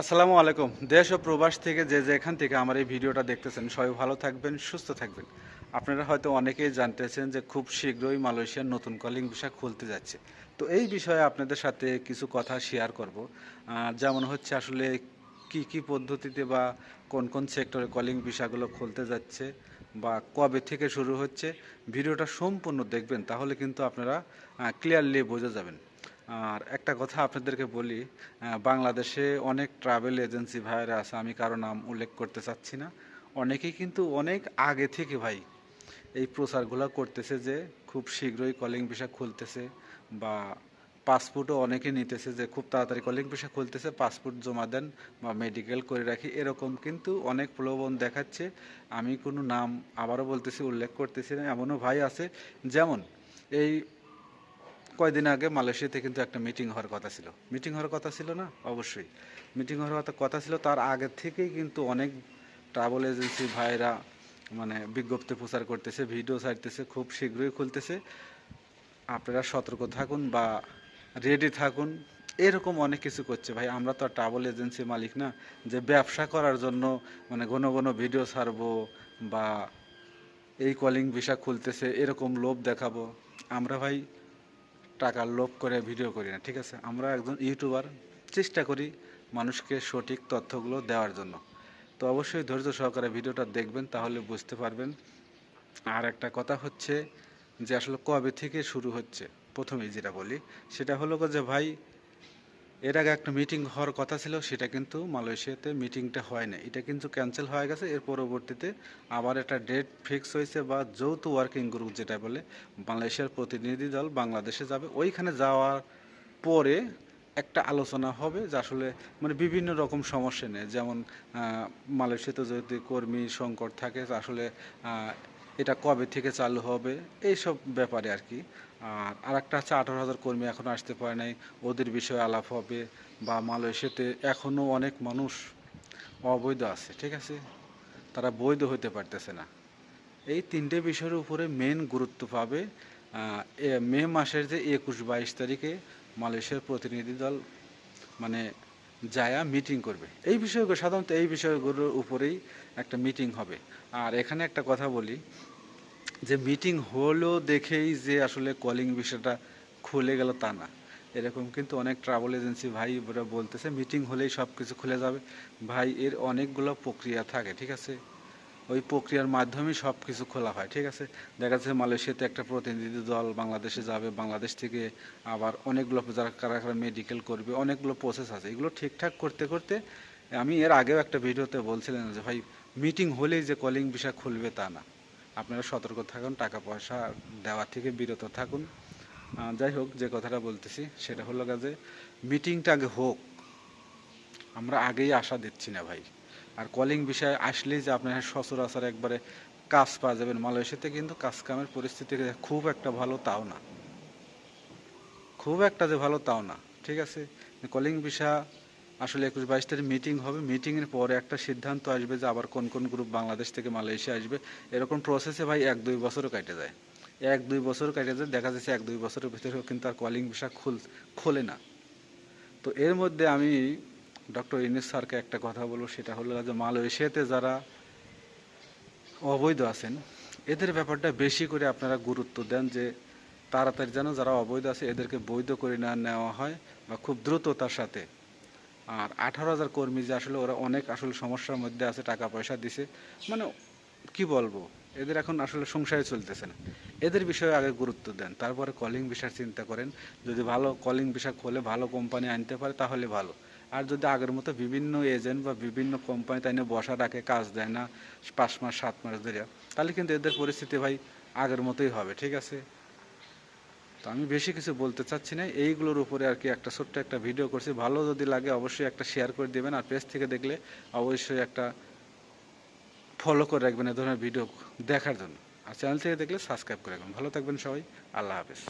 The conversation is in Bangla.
আসসালামু আলাইকুম। দেশ ও প্রবাস থেকে যে যেখান থেকে আমার এই ভিডিওটা দেখতেছেন, সবাই ভালো থাকবেন, সুস্থ থাকবেন। আপনারা হয়তো অনেকেই জানতেছেন যে খুব শীঘ্রই মালয়েশিয়ার নতুন কলিং ভিসা খুলতে যাচ্ছে। তো এই বিষয়ে আপনাদের সাথে কিছু কথা শেয়ার করব। যেমন হচ্ছে আসলে কি কি পদ্ধতিতে বা কোন কোন সেক্টরে কলিং ভিসাগুলো খুলতে যাচ্ছে বা কবে থেকে শুরু হচ্ছে, ভিডিওটা সম্পূর্ণ দেখবেন, তাহলে কিন্তু আপনারা ক্লিয়ারলি বোঝা যাবেন। আর একটা কথা আপনাদেরকে বলি বাংলাদেশে অনেক ট্রাভেল এজেন্সি ভাইয়েরা আছে, আমি কারও নাম উল্লেখ করতে চাচ্ছি না। অনেকেই কিন্তু অনেক আগে থেকে ভাই এই প্রচারগুলো করতেছে যে খুব শীঘ্রই কলিং ভিসা খুলতেছে বা পাসপোর্টও অনেকে নিতেছে যে খুব তাড়াতাড়ি কলিং ভিসা খুলতেছে পাসপোর্ট জমা দেন বা মেডিকেল করে রাখি, এরকম কিন্তু অনেক প্রলোভন দেখাচ্ছে। আমি কোনো নাম আবারও বলতেছি, উল্লেখ করতেছি না, এমনও ভাই আছে। যেমন এই কয়দিন আগে মালয়েশিয়াতে কিন্তু একটা মিটিং হওয়ার কথা ছিল। মিটিং হওয়ার কথা ছিল না? অবশ্যই। মিটিং হওয়ার কথা- ছিল, তার আগে থেকেই কিন্তু অনেক ট্রাভেল এজেন্সি ভাইরা মানে বিজ্ঞপ্তি প্রচার করতেছে ভিডিও ছাড়তেছে, খুব শীঘ্রই খুলতেছে। আপনারা সতর্ক থাকুন বা রেডি থাকুন। এরকম অনেক কিছু করছে ভাই। আমরা তো ট্রাভেল এজেন্সি মালিক না। যে ব্যবসা করার জন্য মানে ঘন ঘন ভিডিও ছাড়বো বা এই কলিং ভিসা খুলতেছে, এরকম লোভ দেখাবো। আমরা ভাই টাকার লোভ করে ভিডিও করি না, ঠিক আছে? আমরা একজন ইউটিউবার, চেষ্টা করি মানুষকে সঠিক তথ্যগুলো দেওয়ার জন্য। তো অবশ্যই ধৈর্য সহকারে ভিডিওটা দেখবেন, তাহলে বুঝতে পারবেন। আর একটা কথা হচ্ছে যে, আসলে কবে থেকে শুরু হচ্ছে? প্রথমেই যেটা বলি, সেটা হলো যে, ভাই এর আগে একটা মিটিং হওয়ার কথা ছিল, সেটা কিন্তু মালয়েশিয়াতে মিটিংটা হয় না এটা কিন্তু ক্যান্সেল হয়ে গেছে, এর পরবর্তীতে আবার একটা ডেট ফিক্স হয়েছে বা যৌথ ওয়ার্কিং গ্রুপ যেটা বলে, মালয়েশিয়ার প্রতিনিধি দল বাংলাদেশে যাবে। ওইখানে যাওয়ার পরে একটা আলোচনা হবে যে আসলে মানে বিভিন্ন রকম সমস্যা নেই যেমন মালয়েশিয়াতে যদি কর্মী সংকট থাকে, আসলে এটা কবে থেকে চালু হবে, এইসব ব্যাপারে আর কি। আর আরেকটা হচ্ছে আঠারো হাজার কর্মী এখনও আসতে পারে নাই। ওদের বিষয়ে আলাপ হবে বা মালয়েশিয়াতে এখনও অনেক মানুষ অবৈধ আছে, ঠিক আছে? তারা বৈধ হতে পারতেছে না। এই তিনটে বিষয়ের উপরে মেন গুরুত্ব পাবে মে মাসের যে একুশ বাইশ তারিখে মালয়েশিয়ার প্রতিনিধি দল মানে যায়া মিটিং করবে। এই বিষয়গুলো, সাধারণত এই বিষয়গুলোর উপরেই একটা মিটিং হবে। আর এখানে একটা কথা বলি যে মিটিং হলো দেখেই যে আসলে কলিং বিষয়টা খুলে গেল তা না। এরকম কিন্তু অনেক ট্রাভেল এজেন্সি ভাই ওরা বলতেছে মিটিং হলেই সব কিছু খুলে যাবে। ভাই, এর অনেকগুলো প্রক্রিয়া থাকে, ঠিক আছে? ওই প্রক্রিয়ার মাধ্যমেই সব কিছু খোলা হয়, ঠিক আছে? দেখা যাচ্ছে মালয়েশিয়াতে একটা প্রতিনিধি দল বাংলাদেশে যাবে, বাংলাদেশ থেকে আবার অনেকগুলো যারা, কারা কারা মেডিকেল করবে, অনেকগুলো প্রসেস আছে। এগুলো ঠিকঠাক করতে করতে আমি এর আগেও একটা ভিডিওতে বলছিলাম যে, ভাই মিটিং হলেই যে কলিং বিষয় খুলবে তা না। আপনারা সতর্ক থাকুন টাকা পয়সা দেওয়া থেকে বিরত থাকুন। যাই হোক, যে কথাটা বলতেছি সেটা হলো যে মিটিংটা আগে হোক, আমরা আগেই আশা দিচ্ছি না ভাই। আর কলিং বিষয়ে আসলেই যে আপনার সচরাচর একবারে কাজ পাওয়া যাবেন মালয়েশিয়াতে কিন্তু কাজ কামের পরিস্থিতি খুব একটা ভালো তাও না। খুব একটা যে ভালো তাও না, ঠিক আছে? কলিং ভিসা আসলে একুশ বাইশ তারিখ মিটিং হবে। মিটিংয়ের পরে একটা সিদ্ধান্ত আসবে যে আবার কোন কোন গ্রুপ বাংলাদেশ থেকে মালয়েশিয়া আসবে। এরকম প্রসেসে ভাই এক দুই বছরও কেটে যায়। এক দুই বছর কেটে যায়। দেখা যাচ্ছে এক দুই বছরের ভিতরেও কিন্তু আর কলিং ভিসা খুল খোলে না। তো এর মধ্যে আমি ডক্টর ইনিস স্যারকে একটা কথা বলব, সেটা হলো যে মালয়েশিয়াতে যারা অবৈধ আছেন, এদের ব্যাপারটা বেশি করে আপনারা গুরুত্ব দেন যে তাড়াতাড়ি যেন যারা অবৈধ আছে, এদেরকে বৈধ করে না নেওয়া হয় বা খুব দ্রুততার সাথে আর আঠারো হাজার কর্মী যে আসলে ওরা অনেক আসলে সমস্যার মধ্যে আছে, টাকা পয়সা দিছে। মানে কি বলব? এদের এখন আসলে সংসারে চলতেছে না। এদের বিষয়ে আগে গুরুত্ব দেন। তারপরে কলিং বিষয় চিন্তা করেন। যদি ভালো কলিং বিষয় খোলে, ভালো কোম্পানি আনতে পারে, তাহলে ভালো। আর যদি আগের মতো বিভিন্ন এজেন্ট বা বিভিন্ন কোম্পানি তাই নিয়ে বসা রাখে কাজ দেয় না, পাঁচ মাস, সাত মাস ধরে তাহলে কিন্তু এদের পরিস্থিতি ভাই আগের মতোই হবে। ঠিক আছে? তো আমি বেশি কিছু বলতে চাচ্ছি না। এইগুলোর উপরে আর কি একটা ছোট্ট একটা ভিডিও করছি। ভালো যদি লাগে অবশ্যই একটা শেয়ার করে দেবেন। আর পেজ থেকে দেখলে অবশ্যই একটা ফলো করে রাখবেন এ ধরনের ভিডিও দেখার জন্য। আর চ্যানেল থেকে দেখলে সাবস্ক্রাইব করে রাখবেন। ভালো থাকবেন সবাই। আল্লাহ হাফেজ।